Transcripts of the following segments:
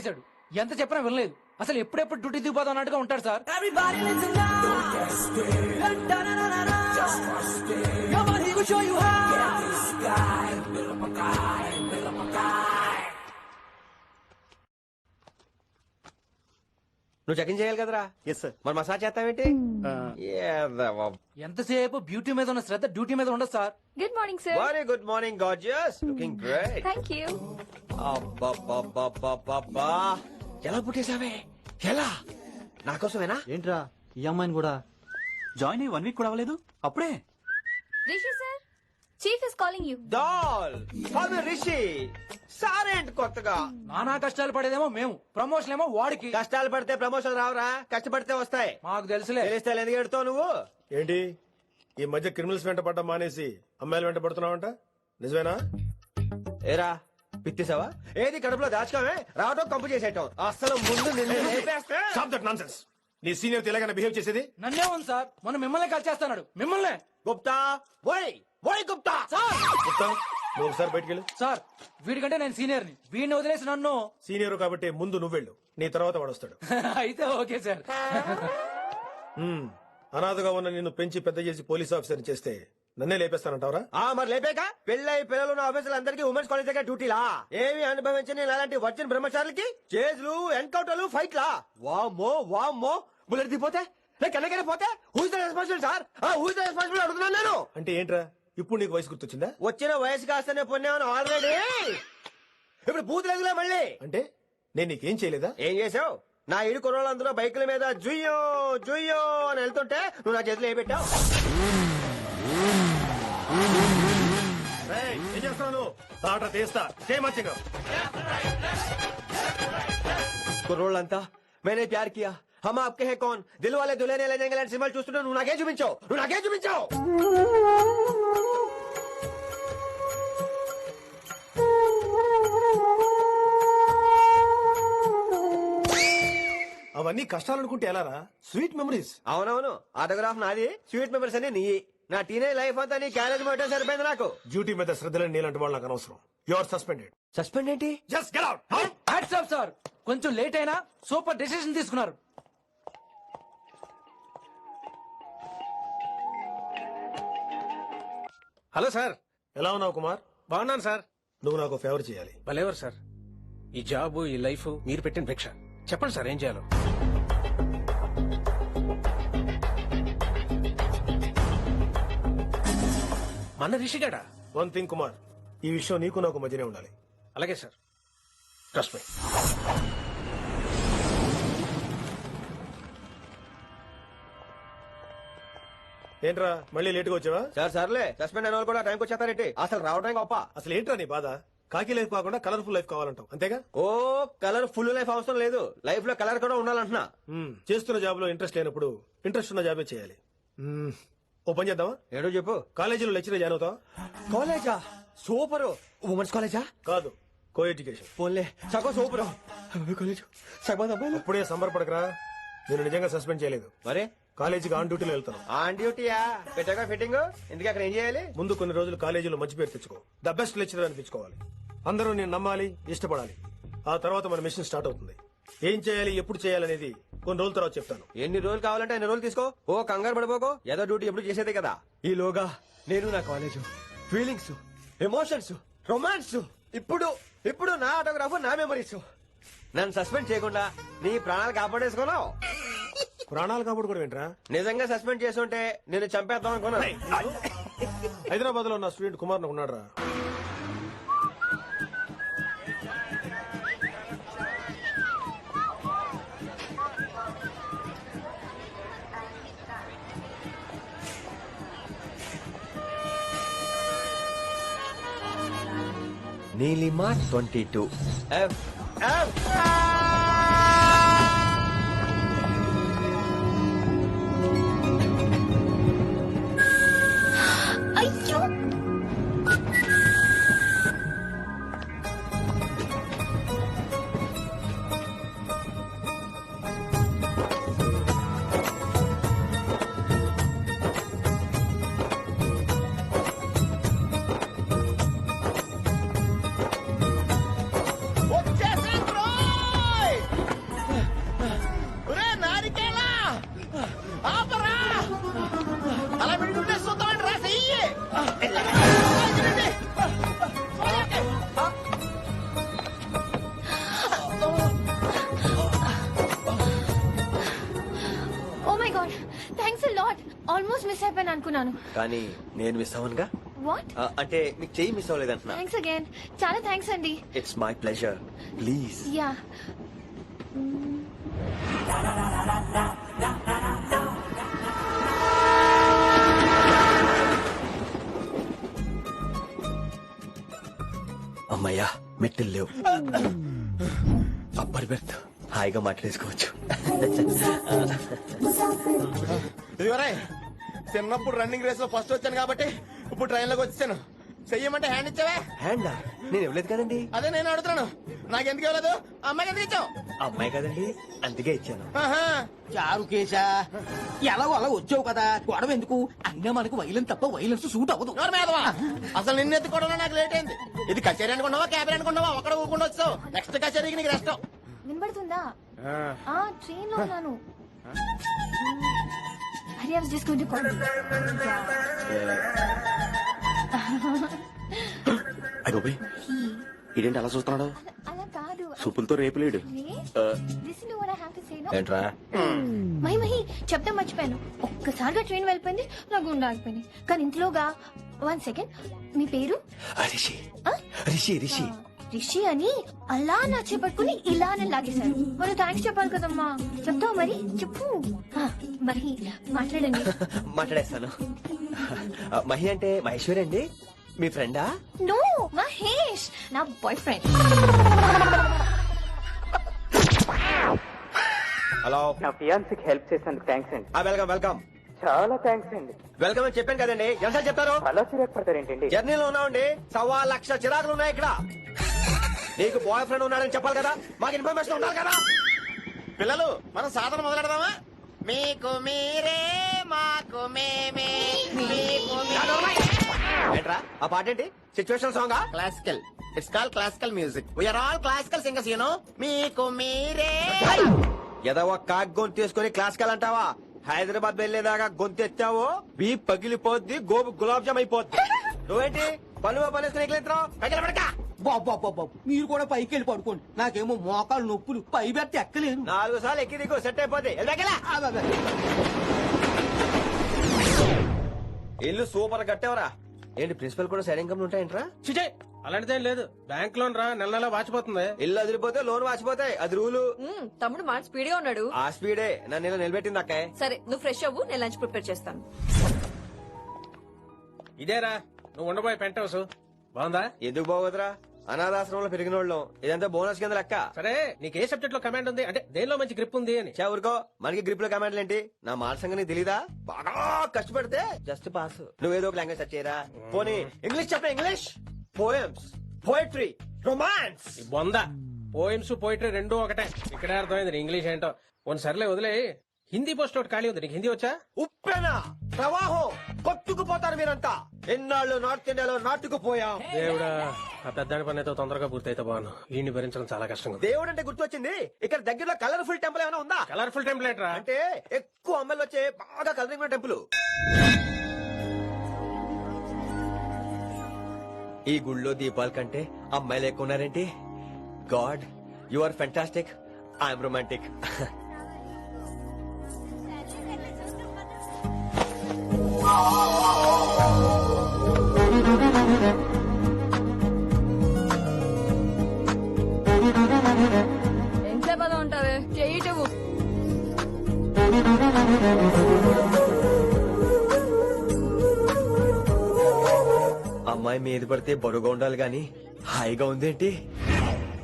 ఆపేశాడు ఎంత చెప్పినా వినలేదు. అసలు ఎప్పుడెప్పుడు డ్యూటీ దిగిపోదాం అన్నట్టుగా ఉంటాడు సార్. నువ్వు చెక్ చేయాలి కదరా? ఎస్ సార్ మరి మసాజ్ చేస్తావేంటి. ఎంతసేపు బ్యూటీ మీద ఉన్న శ్రద్ధ డ్యూటీ మీద ఉండదు sir. Good morning sir very good morning gorgeous looking great thank you అబ్బబ్బబ్బబ్బబ్బబ్బా. ఎలా పుట్టేశావే? ఎలా? నా కోసమేనా? ఏంట్రా ఈ అమ్మాయిని కూడా? జాయిన్ అయ్యి వన్ వీక్ కూడా అవ్వలేదు? అప్పుడే? Rishi sir chief is calling you. Doll call me Rishi సారేంటి కొత్తగా? నానా కష్టాలు పడేదేమో మేము. ప్రమోషన్ ఏమో వాడికి. కష్టాలు పడితే ప్రమోషన్ రావురా? కష్టపడితే వస్తాయి. మాకు తెలుసులే. తెలిస్తే ఎందుకు ఎడుతావు నువ్వు? ఏంటి? ఈ మధ్య క్రిమినల్స్ వెంట పడ్డం మానేసి అమ్మాయిలు వెంట పడుతున్నావంట? నిజమేనా? ఏరా పిత్తిసావా ఏది కడుపులో దాచుకోవే రావటం కంపు చేసేయటం. అసలు ముందు నిన్ను లేపేస్తే స్టాప్ దట్ నాన్సెన్స్ నీ సీనియర్ తెలంగాణ బిహేవ్ చేసేది? నన్నే ఉంది సార్. మనం మిమ్మల్ని కాల్ చేస్తున్నాడు మిమ్మల్ని. గుప్తా ఓయ్ ఓయ్ గుప్తా. సార్! గుప్తా నువ్వు ఒకసారి బయటికి వెళ్ళు. సార్ వీడికంటే నేను సీనియర్ని వీడిని వదిలేసి నన్ను. సీనియర్ కాబట్టి ముందు నువ్వు వెళ్ళు నీ తర్వాత వాడు వస్తాడు. అయితే ఓకే సార్. అనాథగా ఉన్న నిన్ను పెంచి పెద్ద చేసి పోలీస్ ఆఫీసర్ చేస్తే నన్నే లేపేస్తానంటావరా? ఆ మరి లేపాక పెళ్ళై పిల్లలు ఉన్న ఆఫీసులు అందరికీ ఉమెన్స్ కాలేజ్ దగ్గర డ్యూటీలా? ఏమి అనుభవించని అలాంటి వచ్చిన బ్రహ్మచారులకి చేజ్లు ఎన్కౌంటర్లు ఫైట్లా? వామ్మో వామ్మో. బుల్లెట్ దిగిపోతే? లేక పోతే? Who's the responsible sir who's the responsible అడుగుతున్నాను నేను. అంటే ఏంట్రా? ఇప్పుడు నీకు వయసు గుర్తొచ్చిందా? వచ్చిన వయసు కాస్తనే పొన్నాను ఆల్రెడీ ఇప్పుడు బూతులేదులే మళ్ళీ. అంటే నేను నీకేం చేయలేదా? ఏం చేసావు? నా ఇరు కుర్రోళ్ళందరూ బైకుల మీద జుయ్యో జుయ్యో అని వెళ్తుంటే నువ్వు నా చేతిలో ఏ పెట్టావు? ఏం చేస్తున్నావు ఆట తీస్తా. చేయమచ్చగా కుర్రోళ్ళంతా మేనే ప్యార్ కియా? హమ్ ఆప్కే హే కౌన్? దిల్ వాలే దులేనే లే జాయేంగే లాంటి సినిమాలు చూస్తుంటే నువ్వు నాకే చూపించావు. నువ్వు నాకే చూపించావు. అవన్నీ కష్టాలనుకుంటే ఎలారా? స్వీట్ మెమరీస్ అవునవును. ఆటోగ్రాఫ్ నాది. స్వీట్ మెమరీస్ అని నీ నా టీనేజ్ లైఫ్ అంతా నీ క్యారేజ్ మొత్తం సరిపోయింది నాకు. డ్యూటీ మీద శ్రద్ధలేని నీలాంటి వాళ్ళు నాకు అనవసరం. యు ఆర్ సస్పెండెడ్ సస్పెండ్ ఏంటి? Just get out hats off sir కొంచెం లేట్ అయినా సూపర్ డెసిషన్ తీసుకున్నారు. హలో సార్ ఎలా ఉన్నావు కుమార్? బాగున్నాను సార్ నువ్వు నాకు ఫేవర్ చేయాలి. భలేవారు సార్ ఈ జాబ్ ఈ లైఫ్ మీరు పెట్టిన భిక్ష. చెప్పండి సార్ ఏం చేయాలో? మన రిషిగాడా? One thing Kumar. ఈ విషయం నీకు నాకు మధ్యనే ఉండాలి. అలాగే సార్. ట్రస్ట్ మీ ఏంట్రా మళ్ళీ లేటుగా వచ్చావా? సార్ సర్లే. సస్పెండ్ అయిన వాళ్ళు కూడా టైంకి వచ్చేస్తారేంటి? అసలు రావడం గొప్ప? అసలు ఏంట్రా నీ బాధ? కాకి లైఫ్ కాకుండా కలర్ఫుల్ లైఫ్ కావాలంటావు అంతేగా? ఓ కలర్ ఫుల్ లైఫ్ అవసరం లేదు. లైఫ్లో కలర్ కూడా ఉండాలంటున్నా. చేస్తున్న జాబ్లో ఇంట్రెస్ట్ లేనప్పుడు ఇంట్రెస్ట్ ఉన్న జాబే చేయాలి. ఓ పని చేద్దామా? ఏడో చెప్పు. కాలేజీలో లెక్చర్ జాయిన్ అవుతావా? కాలేజా? సూపర్. ఉమెన్స్ కాలేజా? కాదు కో ఎడ్యుకేషన్ పోన్లే. సగం సూపర్. కాలేజ్. సగం అప్పుడే సంబరపడకరా. నేను నిజంగా సస్పెండ్ చేయలేదు. మరే? కాలేజీకి ఆన్ డ్యూటీలో వెళ్తాను ఆన్ డ్యూటీయా? పెట్టాక ఫిట్టింగ్? ఎందుకు అక్కడ ఏం చేయాలి? ముందు కొన్ని రోజులు కాలేజీలో మంచి పేరు తెచ్చుకో. ద బెస్ట్ లెక్చరర్ అనిపించుకోవాలి. అందరూ నేను నమ్మాలి ఇష్టపడాలి. ఆ తర్వాత మన మిషన్ స్టార్ట్ అవుతుంది. ఏం చేయాలి ఎప్పుడు చేయాలనేది కొన్ని రోజుల తర్వాత చెప్తాను. ఎన్ని రోజులు కావాలంటే ఎన్ని రోజులు తీసుకో. ఓ కంగారు పడిపోకో. ఏదో డ్యూటీ ఎప్పుడు చేసేదే కదా. ఈ లోగా నేను నా కాలేజ్ ఫీలింగ్స్ ఎమోషన్స్ రొమాన్స్ ఇప్పుడు ఇప్పుడు నా ఆటోగ్రాఫ్ నా మెమరీస్ నన్ను సస్పెండ్ చేయకుండా నీ ప్రాణాలు కాపాడేసుకున్నావు. ప్రాణాలు కాపాడుకోవడం ఏంట్రా నిజంగా సస్పెండ్ చేస్తుంటే నేను చంపేద్దాం అనుకున్నా హైదరాబాద్లో నా స్టూడెంట్ కుమార్ ఉన్నాడు రా Neelima 22. F. F. అనుకున్నాను. కానీ నేను మిస్ అవ్వనుగా? వాట్ ఆ, అంటే మీకు చెయ్యి మిస్ అవ్వలేదంటున్నా. థ్యాంక్స్ అగైన్ చాలా థ్యాంక్స్ అండి. It's my pleasure please yeah అమ్మయ్యా మెట్టులు లేవు. అప్పర్ బెర్త్ హాయిగా మాట్లాడేసుకోవచ్చు. చిన్నప్పుడు రన్నింగ్ రేస్లో ఫస్ట్ వచ్చాను కాబట్టి ఇప్పుడు ట్రైన్లోకి వచ్చాను. చెయ్యమంటే హ్యాండ్ ఇచ్చావే? హ్యాండా నేను ఇవ్వలేదు కదండి. అదే నేను అడుగుతున్నాను. నాకెందుకు ఇవ్వలేదు? అమ్మాయికి ఎందుకు ఇచ్చావు? అమ్మాయి కదండి. అందుకే ఇచ్చాను. ఆహా. చారు కేశా ఎలాగో అలా వచ్చావు కదా. గొడవ ఎందుకు? అయినా మనకు వైలెన్ తప్ప వైలెన్స్ సూట్ అవ్వదు. అసలు నిన్ను ఎత్తుకోవడంలో నాకు లేట్ అయింది. ఇది కచేరీ అనుకున్నావా క్యాబిన్ అనుకున్నావా? ఒక్కడ ఊకుండా వచ్చావు. నెక్స్ట్ కచేరీకి నీకు రెస్ట్ వినబడుతుందా? ఆ. ట్రైన్లో ఉన్నాను. Hari I was just going to call అయ్యోబే ఇదేంటి అలా చూస్తున్నాడు అలా కాదు. సూపులతో రేపులేడు సే నో ఏంట్రా? మహి మహి చెప్తే మర్చిపోయాను. ఒక్కసారిగా ట్రైన్ వెళ్ళిపోయింది నా గుండె ఆగిపోయింది. కానీ ఇంట్లోగా వన్ సెకండ్ మీ పేరు? ఆ, రిషి. ఆ? రిషి రిషి. రిషి అని అలా నా చేపట్టుకుని ఇలానే లాగేశారు. మరి థ్యాంక్స్ చెప్పాలి కదమ్మా. చెప్తావు మరి? చెప్పు. ఆ, మరి మాట్లాడండి. మాట్లాడేస్తాను. మహి అంటే మహేశ్వరి అండి? మీ ఫ్రెండా? నో మహేష్ నా బాయ్ ఫ్రెండ్ హలో. నా ఫియాన్సీకి హెల్ప్ చేసినందుకు థ్యాంక్స్ అండి. Welcome welcome. చాలా థ్యాంక్స్ అండి. వెల్కమ్ అని చెప్పాను కదండి. ఎంత చెప్తారు అలా చిరాకు పడతారేంటండి జర్నీలో ఉన్నామండి. సవ్వా లక్ష చిరాకులు ఉన్నాయి ఇక్కడ. నీకు బాయ్ ఫ్రెండ్ ఉన్నాడని చెప్పాలి కదా? మాకు ఇన్ఫర్మేషన్ ఉండాలి కదా? పిల్లలు మనం సాధన మొదలెడదామా? మీకు మీరే మాకు మేమే. మీకు ఏంట్రా? ఆ పాట ఏంటి situation song classical it's call classical music we're all classical singers you know మీకు మీరే. ఏదో ఒక గొంతు తీసుకుని క్లాసికల్ అంటావా? హైదరాబాద్ వెళ్ళేదాకా గొంతు ఎత్తావో? బీ పగిలిపోద్ది గోబు గులాబ్ జామ్ అయిపోద్ది. నువ్వేంటి? పనులు పని పడక. బాబా మీరు కూడా పైకి వెళ్ళి పడుకోండి. నాకేమో మోకాలు నొప్పులు పై బెర్త ఎక్కలేను. నాలుగు సార్లు ఎక్కి దిగు సెట్ బాబా. ఇల్లు సూపర్ కట్టేవరా. ఏంటి ప్రిన్సిపల్ కూడా సైడ్ ఇన్కమ్ ఉంటాయంట్రా? చిచే అలాంటిదేం లేదు. బ్యాంక్ లోన్ రా నెల నెల వాచిపోతుంది ఇల్లు అదిరిపోతే లోన్ వాచిపోతాయి అది రూలు. మ్మ్, తమ్ముడు మాట స్పీడ్గా ఉన్నాడు. ఆ స్పీడే నన్ను ఇలా నిలబెట్టింది అక్కాయ్ సరే నువ్వు ఫ్రెష్ అవ్వు నేను లంచ్ ప్రిపేర్ చేస్తాను. ఇదేరా నువ్వు ఉండబోయే పెంట్ హౌస్. బాగుందా? ఎందుకు బాగోదురా? అనాథాశ్రమంలో పెరిగిన వాళ్ళం ఇదంతా బోనస్ కింద లెక్క. సరే నీకు ఏ సబ్జెక్ట్లో కమాండ్ ఉంది? అంటే దేనిలో మంచి గ్రిప్ ఉంది అని. చా ఊరుకో మనకి గ్రిప్లో కమాండ్లు ఏంటి? నా మాట సంగతి తెలీదా? బాగా కష్టపడితే జస్ట్ పాస్ నువ్వేదో ఒక లాంగ్వేజ్ సెర్చ్ చేయరా? పోనీ ఇంగ్లీష్ చెప్ప ఇంగ్లీష్ పోయమ్స్ పోయిట్రీ రొమాన్స్ బొంద. పోయిమ్స్ పోయిటరీ రెండు ఒకటే. ఇక్కడే అర్థమైంది ఇంగ్లీష్ ఏంటో. కొన్ని సర్లే వదిలే హిందీ పోస్ట్ ఒకటి ఖాళీ ఉంది. నీకు హిందీ వచ్చా? ఉప్పెన ప్రవాహం కొట్టుకుపోతారు మీరంతా. ఎన్నాళ్ళు నార్త్ ఇండియాలో నాటుకుపోయాం. దేవుడా. ఆ పెద్దాడి పని అయితే తొందరగా పూర్తయితే బాను వీడిని భరించడం చాలా కష్టంగా ఉంది దేవుడు అంటే గుర్తొచ్చింది. ఇక్కడ దగ్గరలో కలర్ఫుల్ టెంపుల్ ఏమైనా ఉందా? కలర్ఫుల్ టెంప్లెట్ రా అంటే ఎక్కువ అమ్మాయిలు వచ్చే బాగా కలరింగ్ ఉన్న టెంపుల్ ఈ గుళ్ళో దీపాల కంటే అమ్మాయిలు ఎక్కువ ఉన్నారేంటి? God you are fantastic I'm romantic అమ్మాయి మీద పడితే బరువుగా ఉండాలి గాని హాయిగా ఉందేంటి?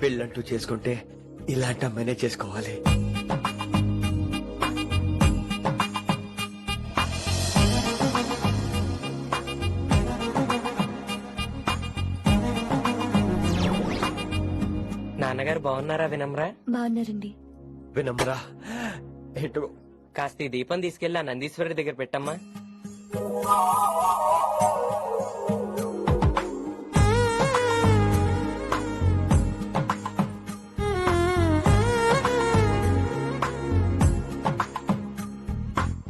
పెళ్ళంటూ చేసుకుంటే ఇలాంటి అమ్మాయినే చేసుకోవాలి. నాన్నగారు బాగున్నారా వినమ్రా? బాగున్నారండి. వినమ్రా? ఏంటో? కాస్త ఈ దీపం తీసుకెళ్ళి ఆ నందీశ్వరుడి దగ్గర పెట్టమ్మా.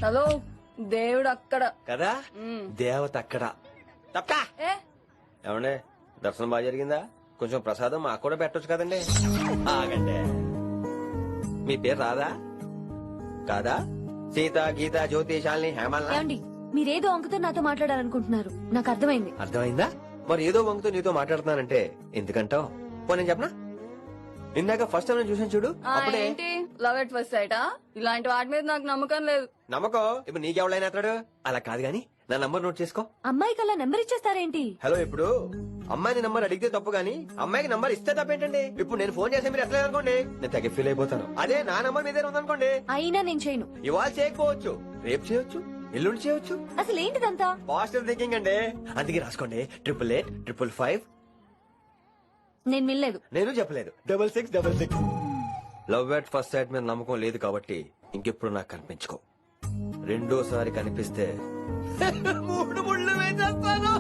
హలో దేవుడు అక్కడ. కదా. దేవత అక్కడ. ఏ? ఏమండే దర్శనం బాగా జరిగిందా? కొంచెం ప్రసాదం మాకు కూడా పెట్టొచ్చు కదండి. ఆగండి. మీ పేరు రాదా కాదా? సీత గీత జ్యోతి శాలిని హేమల్ ఏమండి మీరేదో అంకుతో నాతో మాట్లాడాలనుకుంటున్నారు. నాకు అర్థమైంది. అర్థమైందా? మరి ఏదో వంగుతో నీతో మాట్లాడుతున్నానంటే ఎందుకంటావు? పో నేను చెప్పనా? ఇందాక ఫస్ట్ టైం నేను చూసాను చూడు ఆ, అప్పుడే ఏంటి? లవ్ ఎట్ ఫస్ట్ సైటా ఇలాంటి వాటి మీద నాకు నమ్మకం లేదు. నమ్మకం? ఇప్పుడు నీకెవడైనా అతడు అలా కాదు గాని. నా నంబర్ నోట్ చేసుకో. అమ్మాయికి అలా నెంబర్ ఇచ్చేస్తారేంటి? హలో ఇప్పుడు అమ్మాయిని నంబర్ అడిగితే తప్పు గానీ అమ్మాయికి నంబర్ ఇస్తే తప్పేంటండి? ఇప్పుడు నేను ఫోన్ చేస్తే మీరు ఎట్లా అనుకోండి. నేను తగ్గ ఫీల్ అయిపోతాను. అదే నా నంబర్ మీ దగ్గర ఉందనుకోండి. అయినా నేను చేయను. ఇవాళ చేయకపోవచ్చు. రేపు చేయొచ్చు. ఎల్లుండి చేయొచ్చు. అసలు ఏంటిదంతా? పాజిటివ్ థింకింగ్ అండి. అందుకే రాసుకోండి. ట్రిపుల్ ఎయిట్ ట్రిపుల్ ఫైవ్ నేను వినలేదు. నేను చెప్పలేదు. Double six double six love at first sight మీద నమ్మకం లేదు కాబట్టి ఇంకెప్పుడు నాకు కనిపించుకో. రెండోసారి కనిపిస్తే మూడు ముళ్ళు వేసేస్తాను